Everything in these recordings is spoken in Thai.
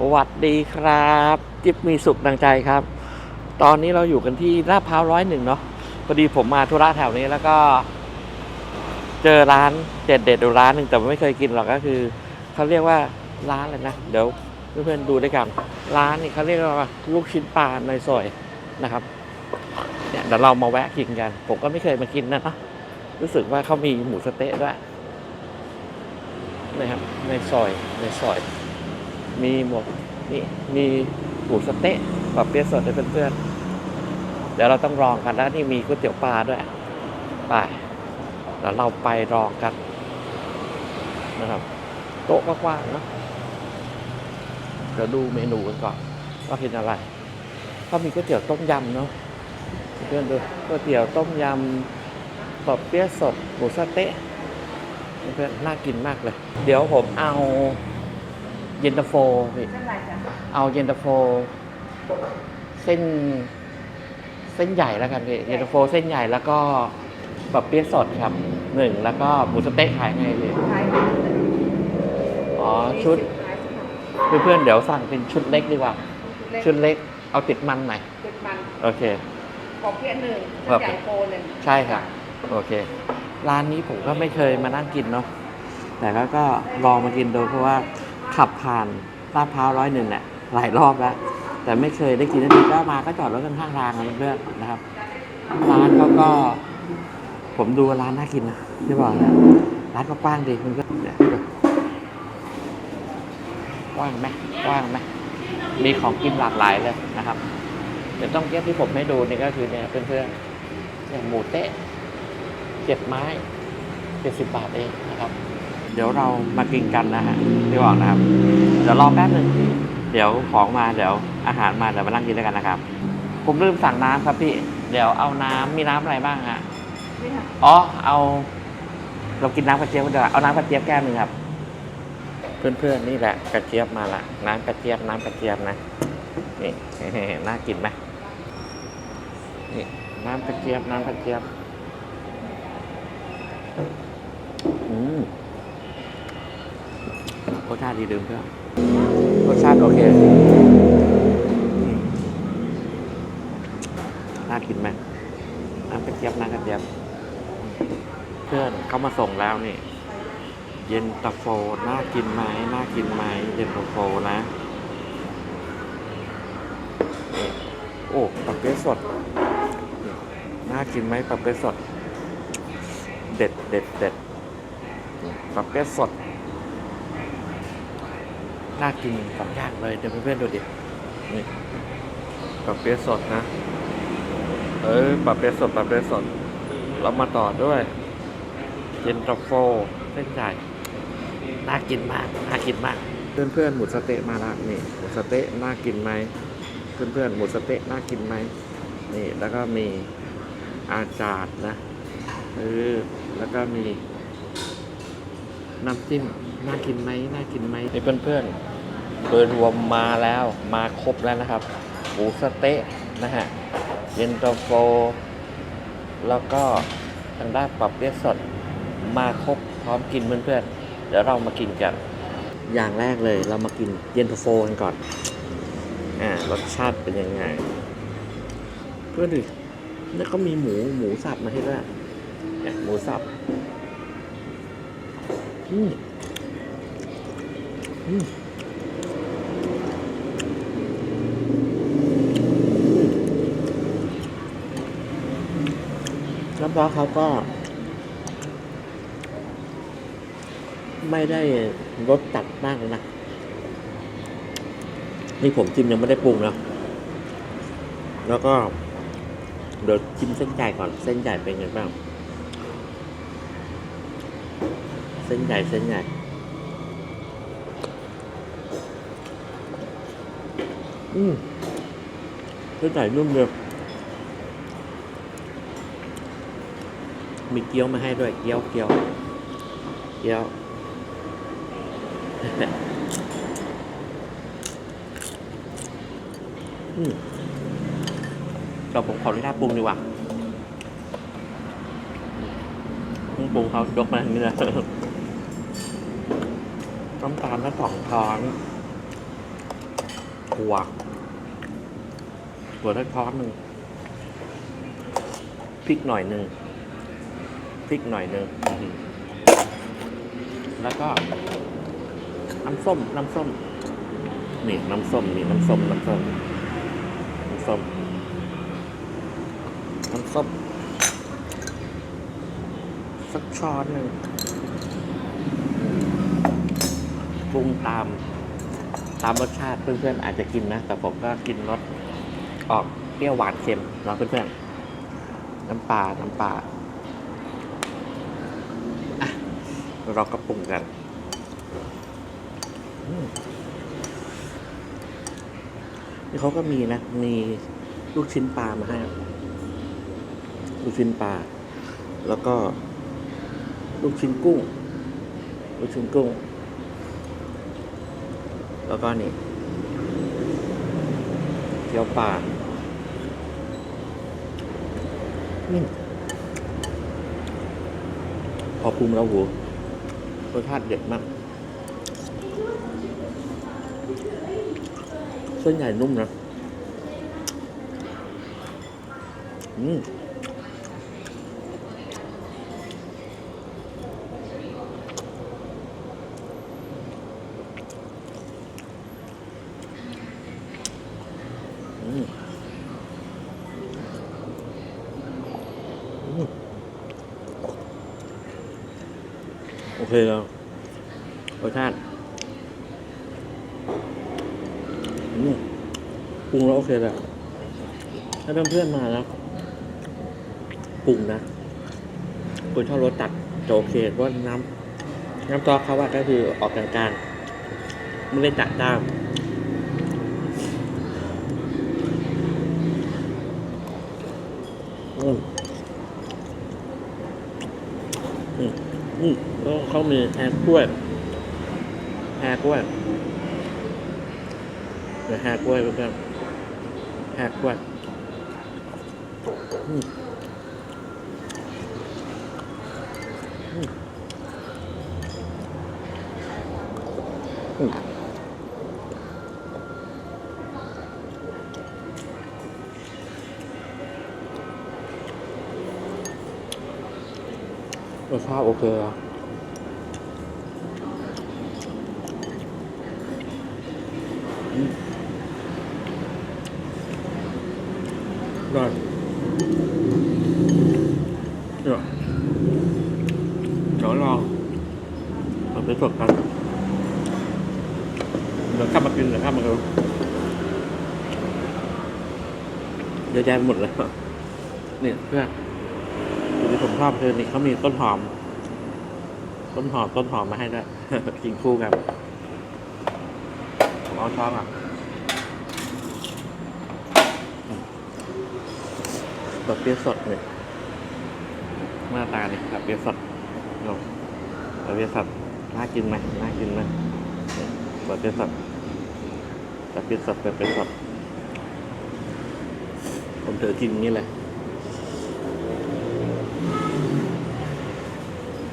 สวัสดีครับ จิ๊บมีสุขดังใจครับ ตอนนี้เราอยู่กันที่ลาดพร้าวร้อยหนึ่งเนาะพอดีผมมาธุระแถวนี้แล้วก็ เจอร้านเด็ดเด็ดอยู่ร้านหนึ่งแต่ไม่เคยกินหรอกก็คือเขาเรียกว่าร้านอะไรนะเดี๋ยวเพื่อนๆดูด้วยกัน ร้านนี่เขาเรียกว่าลูกชิ้นปลาในซอยนะครับเนี่ยเดี๋ยวเรามาแวะกินกัน ผมก็ไม่เคยมากินนะเนาะรู้สึกว่าเขามีหมูสะเต๊ะด้วยนะครับในซอยในซอย มีหมดนี่มีหมูสะเต๊ะแบบเปี๊ยะสดให้เพื่อนๆเดี๋ยวเราต้องลองกันแล้วนี่มีก๋วยเตี๋ยวปลาด้วยไปเดี๋ยวเราไปลองกันนะครับ โต๊ะกว้างๆเนอะเดี๋ยวดูเมนูกันก่อนว่าเป็นอะไรก็มีก๋วยเตี๋ยวต้มยำเนาะเพื่อนๆดูก๋วยเตี๋ยวต้มยำปอบเปี๊ยะสดหมูสะเต๊ะเพื่อนๆน่ากินมากเลย เดี๋ยวผมเอา เย็นตาโฟพี่เท่าไหร่จ๊ะเอาเย็นตาโฟ เส้น เส้นใหญ่แล้วกันพี่เย็นตาโฟเส้นใหญ่แล้วก็แบบเปี๊ยะสดครับหนึ่งแล้วก็หมูสะเต๊ะขายไงพี่ขายกันอ๋อชุดขายชุดเพื่อนๆเดี๋ยวสั่งเป็นชุดเล็กดีกว่าเล็กชุดเล็กเอาติดมันหน่อยติดมันโอเค ขอเพี้ยนหนึ่งครัชุบดใหญ่โปรหนึ่งใช่ค่ะโอเค ร้านนี้ผมก็ไม่เคยมานั่งกินเนาะแต่ก็ก็ลองมากินดูเพราะว่า ขับผ่านลาดพร้าวร้อยหนึ่งเนี่ยหลายรอบแล้ว แต่ไม่เคยได้กินนาทีก็มาก็จอดรถกันข้างทางกันเพื่อนนะครับร้านเขาก็ ผมดูร้านน่ากินนะที่บอกนะร้านก็กว้างดีคุณก็กว้างไหมกว้างไหมมีของกินหลากหลายเลยนะครับเดี๋ยวต้องเก็บที่ผมให้ดูนี่ก็คือเนี่ยเพื่อนๆอย่างหมูเต๊ะเจ็ดไม้เจ็ดสิบบาทเองนะครับ ดี๋ยวเรามากินกันนะฮะที่บอกนะครับ เดี๋ยวรอแป๊บหนึ่งเดี๋ยวของมาเดี๋ยวอาหารมาเดี๋ยวมานั่งกินด้วยกันนะครับ ผมลืมสั่งน้ำครับพี่ เดี๋ยวเอาน้ำมีน้ำอะไรบ้างฮะนี่ค่ะอ๋อเอา เรากินน้ำกระเจี๊ยบกันดีกว่าเอาน้ำกระเจี๊ยบแก้วหนึ่งครับ เพื่อนๆนี่แหละกระเจี๊ยบมาละน้ำกระเจี๊ยบน้ำกระเจี๊ยบนะนี่น่ากินไหมนี่น้ำกระเจี๊ยบน้ำกระเจี๊ยบอืม รสชาติดีเดิมเพื่อรสชาติโอเคน่ากินไหมน้ำกระเจี๊ยบน้ำกระเจี๊ยบ เพื่อนเขามาส่งแล้วนี่ เย็นตาโฟน่ากินไหมน่ากินไหมเย็นตาโฟนะโอ้ปลาเป๊ะสดนี่น่ากินไหมปลาเป๊ะสด เด็ดเด็ดเด็ดปลาเป๊ะสด น่ากินสองอย่างเลยเดี๋ยวเพื่อนๆดูดินี่ปลาเปี๊ยะสดนะ เออปลาเปี๊ยะสดปลาเปี๊ยะสด เรามาต่อด้วยเย็นตาโฟเส้นใหญ่น่ากินมากน่ากินมาก เพื่อนเพื่อนๆหมูสะเต๊ะมาละนี่หมูสะเต๊ะน่ากินไหมเพื่อนเพื่อนๆหมูสะเต๊ะน่ากินไหมนี่แล้วก็มีอาจารย์นะเออแล้วก็มีน้ำจิ้มน่ากินไหมน่ากินไหมนี่เพื่อนเพื่อนๆ โดยรวมมาแล้วมาครบแล้วนะครับหมูสเต๊ะนะฮะเย็นตาโฟ แล้วก็ทางด้านปรับเปี๊ยะสดมาครบพร้อมกินเพื่อนๆ เดี๋ยวเรามากินกัน อย่างแรกเลยเรามากินเย็นตาโฟกันก่อน อ่ารสชาติเป็นยังไง เพื่อนดินี่ก็มีหมูหมูสับมาให้ด้วยหมูสับอืมอืม น้ำซอสเขาก็ ไม่ได้รสจัดมากเลยนะนี่ผมจิ้มยังไม่ได้ปรุงนะแล้วก็เดี๋ยวจิ้มเส้นใหญ่ก่อนเส้นใหญ่เป็นไงบ้างเส้นใหญ่เส้นใหญ่อืมเส้นใหญ่นุ่มเดีย มีเกี๊ยวมาให้ด้วย เกี๊ยวเกี๊ยวเกี๊ยว อืมเราผมขออนุญาตปรุงดีกว่าปรุงเขายกมาอย่างนี้เลยน้ำตาลละสองช้อนถั่วถั่วทักช้อนหนึ่งพริกหน่อยหนึ่ง พริกหน่อยหนึ่งอื้อหือแล้วก็น้ำส้ม น้ำส้ม นี่ น้ำส้ม นี่ น้ำส้ม น้ำส้ม น้ำส้ม น้ำส้ม สักช้อนหนึ่งปรุงตาม ตามรสชาติเพื่อนๆอาจจะกินนะ แต่ผมก็กินรสออกเปรี้ยวหวานเค็มเนาะเพื่อนๆ น้ำปลา น้ำปลาอะ เราก็ปรุงกันนี่เขาก็มีนะ มีลูกชิ้นปลามาให้ ลูกชิ้นปลา แล้วก็ ลูกชิ้นกุ้ง ลูกชิ้นกุ้ง แล้วก็นี่เกี๊ยวปลาอืมพอปรุงแล้วโห รสชาติเด็ดมาก เส้นใหญ่นุ่มนะ อืม อืมอืมโอ เคแล้วรสชาติอืมปรุงแล้วโอเคแล้วถ้าเพื่อนๆมาแล้วปรุงนะคุณชอบรสจัดจะโอเคเพราะน้ำน้ำซอสเขาว่าก็คือออกกลางๆไม่ได้จัดจ้าน อืมอืมอืมแล้ว เขามีแฮกล้วยแฮกล้วยเดี๋ยวแฮกล้วยเพื่อนแฮกล้วยอืมอืมอืมรสชาติโอเคอะอืม ได้เดี๋ยวเดี๋ยวลองเอาไปสดกันเดี๋ยวกลับมากินเดี๋ยวกลับมาดูเยอะแยะไปหมดเลยเนี่ยเพื่อนดูที่ผมชอบคือนี่เขามีต้นหอม ต้นหอมต้นหอมมาให้ด้วยกินคู่กัน เอาช้อนอะอืมแบบเปรี้ยสดเนี่ยหน้าตาเนี่ยแบบเปรี้ยสดลองแบบเปรี้ยสดน่ากินไหมน่ากินไหมเนี่ยแบบเปรี้ยสดแบบเปรี้ยสดแบบเปรี้ยสดผมเถอกินอย่างนี้เลย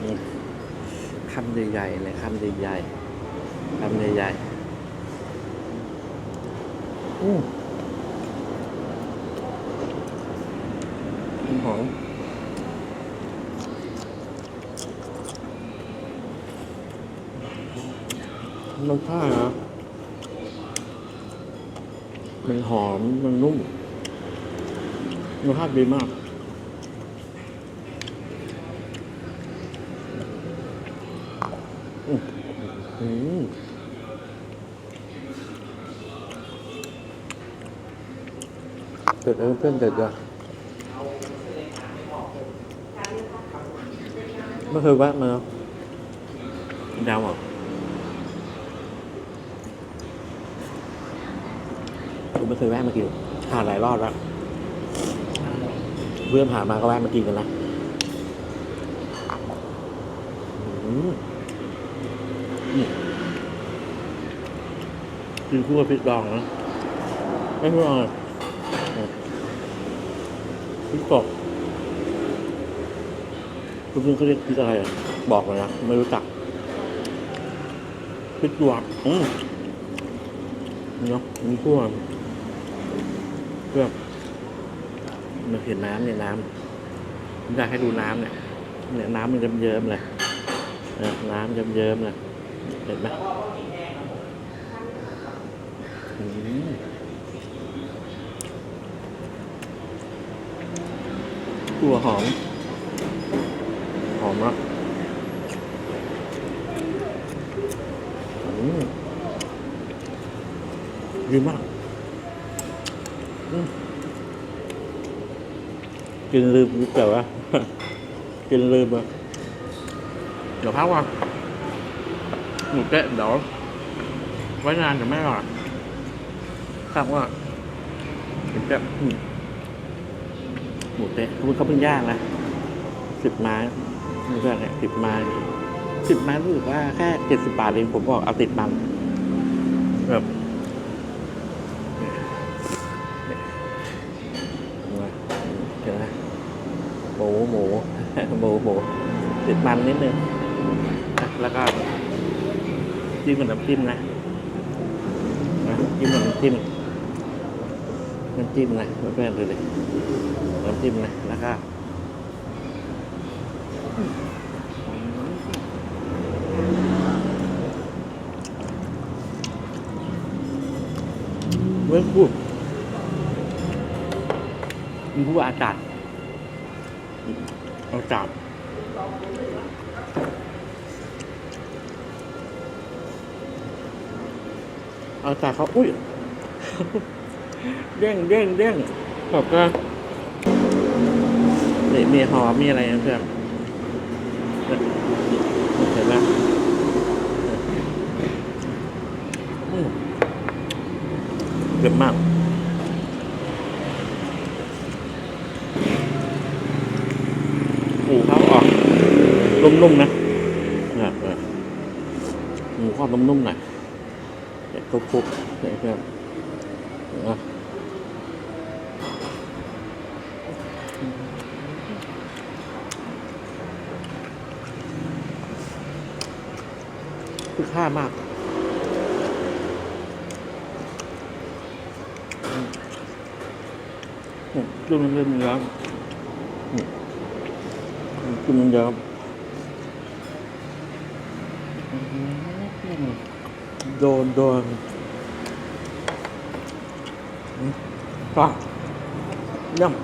อืมคำใหญ่ๆเลยคำใหญ่ๆคำใหญ่ๆ อืมหอมรสชาตินะมันหอม มันนุ่มรสชาติดีมาก อืม เด็ดเออเพื่อนเด็ดอะไม่เคยแวะมาเนอะดาวอะผมไม่เคยแวะมากินผ่านหลายรอบแล้วเพื่อนผ่านมาก็แวะมากินกันนะอืมกินคู่กับพริกดองนะไม่พริกดอง พริกสดคุณเพื่อนเขาเรียกพริกอะไรอะ บอกเลยนะ ไม่รู้จักพริกหยวกอืมเนาะมันทั่วเพื่อมันเห็นน้ำเนี่ยน้ำผมอยากให้ดูน้ำเนี่ยเนี่ยน้ำมันเยิ้มๆเลยเนี่ยน้ำเยิ้มๆเลยเห็นไหมอืม ตัวหอม หอมมากอืมดีมากกินลืมแต่ว่ากินลืมอะเดี๋ยวพักว่อนหมูเตะเดี๋ยวไว้นานเดี๋ยวไม่อร่อยครับว่าหมูเตะ หมูเตะเขาเขาเพิ่งย่างนะสิบไม้เพื่อนเนี่ยสิบไม้สิบไม้รู้สึกว่าแค่เจ็ดสิบบาทเองผมบอกเอาติดมันแบบเห็นไหมหมูหมูหมูหมูติดมันนิดนึงแล้วก็จิ้มกับน้ำจิ้มนะจิ้มกับน้ำจิ้มน้ำจิ้มนะเพื่อนๆดูดิ จิ้มนะแล้วก็เมื่อพูดมีผู้ว่าอากาศอากาศอากาศเขาอุ้ยเด้งเด้งเด้งแบบว่าเนี่ยมีหอมมีอะไรนะเพื่อนเห็นไหมเยอะมากหูเขาออกนุ่มๆนะนี่ยเนี่ยหมูเขานุ่มๆหน่อยคลุกๆเนี่ยเพื่อน ค่ามากอืมจุ่มมันเริ่มยอะอืมจุ่มมันยอะอืมโดนโดนอืมก็ย่ำ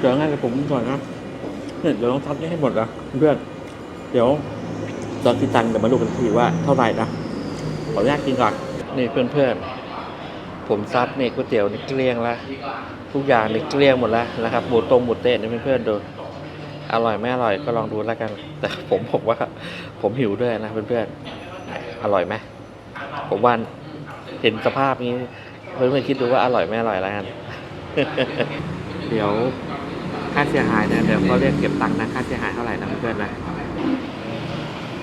เดี๋ยวงั้นเดี๋ยวผมก่อนนะ เนี่ยเดี๋ยวต้องทัดนี้ให้หมดนะเพื่อน เดี๋ยวตอนที่ตังเดี๋ยวมาดูกันทีว่าเท่าไหร่นะขออนุญาตกินก่อนนี่เพื่อนๆผมซัดนี่ก๋วยเตี๋ยวนี่เกลี้ยงล้วทุกอย่างนี่เกลี้ยงหมดแล้วนะครับหมูตรงหมูเตะนี่เพื่อนๆดูอร่อยไม่อร่อยก็ลองดูแล้วกัน แต่ผมบอกว่าผมหิวด้วยนะเพื่อนๆอร่อยไหมผมว่าเห็นสภาพนี้เพื่อนๆคิดดูว่าอร่อยไม่อร่อยแล้วกันเดี๋ยว ค่าเสียหายเนี่ยเดี๋ยวเขาเรียกเก็บตังค์นะค่าเสียหายเท่าไหร่นะเพื่อนๆนะ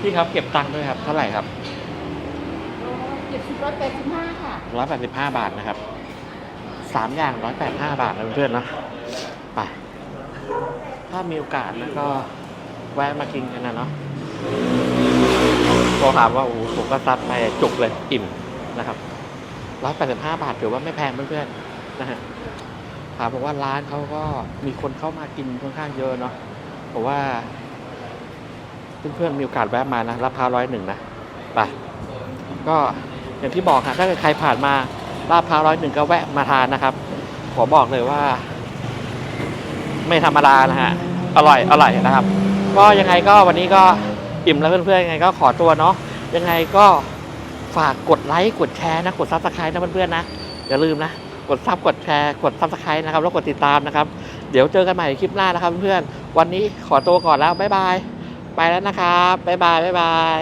พี่ครับเก็บตังค์ด้วยครับเท่าไหร่ครับเจ็ดสิบร้อยแปดสิบห้าค่ะร้อยแปดสิบห้าบาทนะครับสามอย่างร้อยแปดห้าบาทนะเพื่อนๆเนาะไปถ้ามีโอกาสนะก็แวะมากินกันนะเนาะพอถามว่าโอ้โหผมก็ซัดไปจุกเลยอิ่มนะครับร้อยแปดสิบห้าบาทถือว่าไม่แพงเพื่อนๆนะฮะ ถามบอกว่าร้านเขาก็มีคนเข้ามากินค่อนข้างเยอะเนาะผมว่า เพื่อนๆมีโอกาสแวะมานะรับพาร้อยหนึ่งนะไปก็อย่างที่บอกค่ะถ้าเกิดใครผ่านมาลาดพร้าวร้อยหนึ่งก็แวะมาทานนะครับ ขอบอกเลยว่า ไม่ธรรมดานะฮะ อร่อยอร่อยนะครับ ก็ยังไงก็วันนี้ก็อิ่มแล้วเพื่อนๆยังไงก็ขอตัวเนาะยังไงก็ฝากกดไลค์กดแชร์นะกดซับสไครต์นะเพื่อนๆนะอย่าลืมนะ กดซับกดแชร์ กดซับสไครต์นะครับ แล้วกดติดตามนะครับ เดี๋ยวเจอกันใหม่คลิปหน้านะครับเพื่อนๆวันนี้ขอตัวก่อนแล้วบ๊ายบาย ไปแล้วนะครับบ๊ายบายบ๊ายบาย